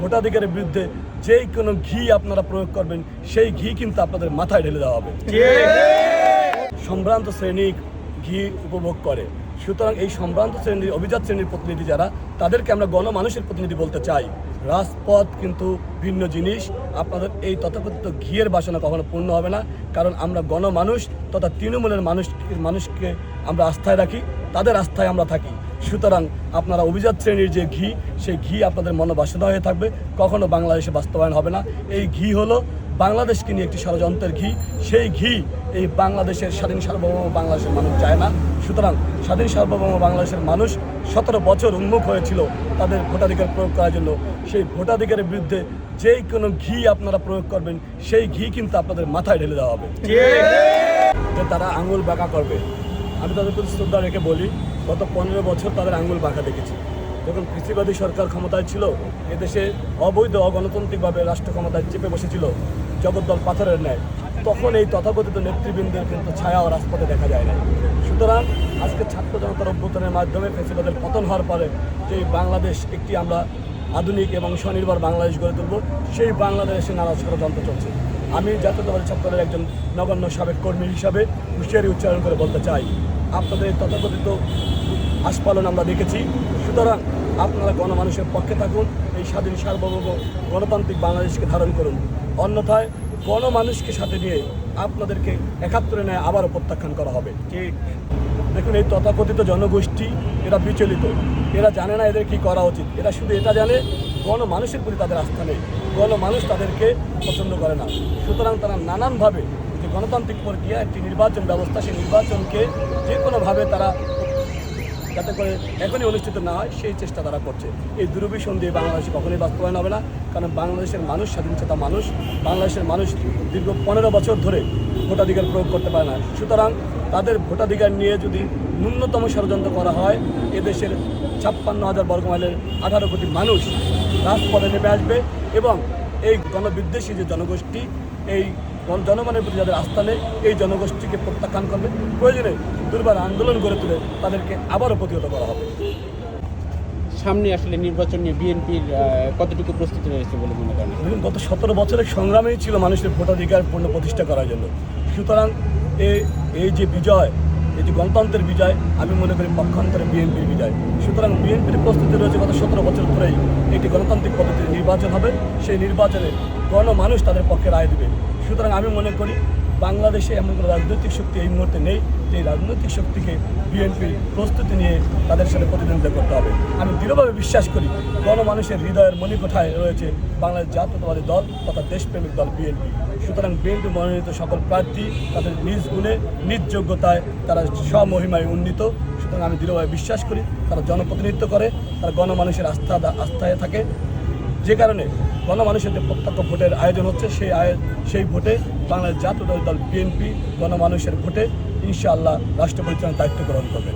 ভোটাধিকারের বিরুদ্ধে যেই কোনো ঘি আপনারা প্রয়োগ করবেন সেই ঘি কিন্তু আপনাদের মাথায় ঢেলে দেওয়া হবে। সম্ভ্রান্ত শ্রেণি ঘি উপভোগ করে। সুতরাং এই সম্ভ্রান্ত শ্রেণির অভিজাত শ্রেণির প্রতিনিধি যারা তাদেরকে আমরা গণমানুষের প্রতিনিধি বলতে চাই। রাজপথ কিন্তু ভিন্ন জিনিস। আপনাদের এই তথাকথিত ঘিয়ের বাসনা কখনো পূর্ণ হবে না। কারণ আমরা গণমানুষ তথা তৃণমূলের মানুষ মানুষকে আমরা আস্থায় রাখি। তাদের আস্থায় আমরা থাকি। সুতরাং আপনারা অভিজাত শ্রেণির যে ঘি, সেই ঘি আপনাদের মনোবাসনা হয়ে থাকবে। কখনো বাংলাদেশে বাস্তবায়ন হবে না। এই ঘি হলো বাংলাদেশকে নিয়ে একটি ষড়যন্ত্রের ঘি। সেই ঘি এই বাংলাদেশের স্বাধীন সার্বভৌম বাংলাদেশের মানুষ চায় না। সুতরাং স্বাধীন সার্বভৌম বাংলাদেশের মানুষ সতেরো বছর উন্মুখ হয়েছিল তাদের ভোটাধিকার প্রয়োগ করার জন্য। সেই ভোটাধিকারের বিরুদ্ধে যেই কোনো ঘি আপনারা প্রয়োগ করবেন, সেই ঘি কিন্তু আপনাদের মাথায় ঢেলে দেওয়া হবে। যে তারা আঙুল বাঁকা করবে। আমি তাদের প্রতি শ্রদ্ধা রেখে বলি, গত পনেরো বছর তাদের আঙুল বাঁকা দেখেছি। যখন কৃষিবাদী সরকার ক্ষমতায় ছিল, এদেশে অবৈধ, অগণতান্ত্রিকভাবে রাষ্ট্র ক্ষমতায় চেপে বসেছিল, জগদ্দল পাথরের ন্যায়, তখন এই তথাকথিত নেতৃবৃন্দের কিন্তু ছায়া ও রাজপথে দেখা যায় না সুতরাং আজকে ছাত্র জনতার অভ্যুত্থানের মাধ্যমে ফেসিবাদের পতন হওয়ার পরে যে বাংলাদেশ একটি আমরা আধুনিক এবং স্বনির্ভর বাংলাদেশ গড়ে তুলব, সেই বাংলাদেশে নানা ষড়যন্ত্র চলছে। আমি জাতীয়তাবাদী ছাত্রদের একজন নগণ্য সাবেক কর্মী হিসাবে হুঁশিয়ারি উচ্চারণ করে বলতে চাই। আপনাদের তথাকথিত আস্ফালন আমরা দেখেছি। সুতরাং আপনারা গণমানুষের পক্ষে থাকুন, এই স্বাধীন সার্বভৌম গণতান্ত্রিক বাংলাদেশকে ধারণ করুন। অন্যথায় গণমানুষকে সাথে নিয়ে আপনাদেরকে একাত্তরে নেয় আবারও প্রত্যাখ্যান করা হবে। ঠিক। দেখুন, এই তথাকথিত জনগোষ্ঠী, এরা বিচলিত। এরা জানে না এদের কি করা উচিত। এরা শুধু এটা জানে গণমানুষের প্রতি তাদের আস্থা নেই। গণমানুষ তাদেরকে পছন্দ করে না। সুতরাং তারা নানানভাবে যে গণতান্ত্রিক প্রক্রিয়া, একটি নির্বাচন ব্যবস্থা, সেই নির্বাচনকে যে কোনোভাবে তারা যাতে করে এখনই অনুষ্ঠিত না হয়, সেই চেষ্টা তারা করছে। এই দুরভিসন দিয়ে বাংলাদেশে কখনোই বাস্তবায়ন হবে না, কারণ বাংলাদেশের মানুষ, স্বাধীনচেতা মানুষ, বাংলাদেশের মানুষ দীর্ঘ পনেরো বছর ধরে ভোটাধিকার প্রয়োগ করতে পারে না। সুতরাং তাদের ভোটাধিকার নিয়ে যদি ন্যূনতম ষড়যন্ত্র করা হয়, এদেশের ছাপ্পান্ন হাজার বর্গমাইলের আঠারো কোটি মানুষ রাজপথে নেমে আসবে এবং এই গণবিদ্বেষী যে জনগোষ্ঠী এই জনমানের জনগণের প্রতি যাদের আস্থা নেই এই জনগোষ্ঠীকে প্রত্যাখ্যান করবে। প্রয়োজনে দুর্বার আন্দোলন গড়ে তুলে তাদেরকে আবারও প্রতিহত করা হবে। সামনে আসলে নির্বাচন নিয়ে বিএনপির কতটুকু প্রস্তুতি রয়েছে বলে মনে করেন? দেখুন গত সতেরো বছরের সংগ্রামেই ছিল মানুষের ভোটাধিকার পূর্ণ প্রতিষ্ঠা করার জন্য। সুতরাং এই এই যে বিজয় যে গণতন্ত্রের বিজয়, আমি মনে করি পক্ষান্তরে বিএনপির বিজয়। সুতরাং বিএনপির প্রস্তুতি রয়েছে গত সতেরো বছর ধরেই। একটি গণতান্ত্রিক পদ্ধতির নির্বাচন হবে, সেই নির্বাচনে গণমানুষ তাদের পক্ষে রায় দেবে। সুতরাং আমি মনে করি বাংলাদেশে এমন কোনো রাজনৈতিক শক্তি এই মুহূর্তে নেই, যে রাজনৈতিক শক্তিকে বিএনপির প্রস্তুতি নিয়ে তাদের সাথে প্রতিদ্বন্দ্বিতা করতে হবে। আমি দৃঢ়ভাবে বিশ্বাস করি গণমানুষের হৃদয়ের মণিকোঠায় রয়েছে বাংলাদেশ জাতীয়তাবাদী দল তথা দেশপ্রেমিক দল বিএনপি। সুতরাং বিএনপি মনোনীত সকল প্রার্থী তাদের নিজ গুণে, নিজ যোগ্যতায় তারা স্বমহিমায় উন্নীত। সুতরাং আমি দৃঢ়ভাবে বিশ্বাস করি, তারা জনপ্রতিনিধিত্ব করে, তারা গণমানুষের আস্থা আস্থায় থাকে। যে কারণে গণমানুষের যে প্রত্যক্ষ ভোটের আয়োজন হচ্ছে, সেই সেই ভোটে বাংলাদেশ জাতীয় দল বিএনপি গণমানুষের ভোটে ইনশাআল্লাহ রাষ্ট্র পরিচালনার দায়িত্ব গ্রহণ করবে।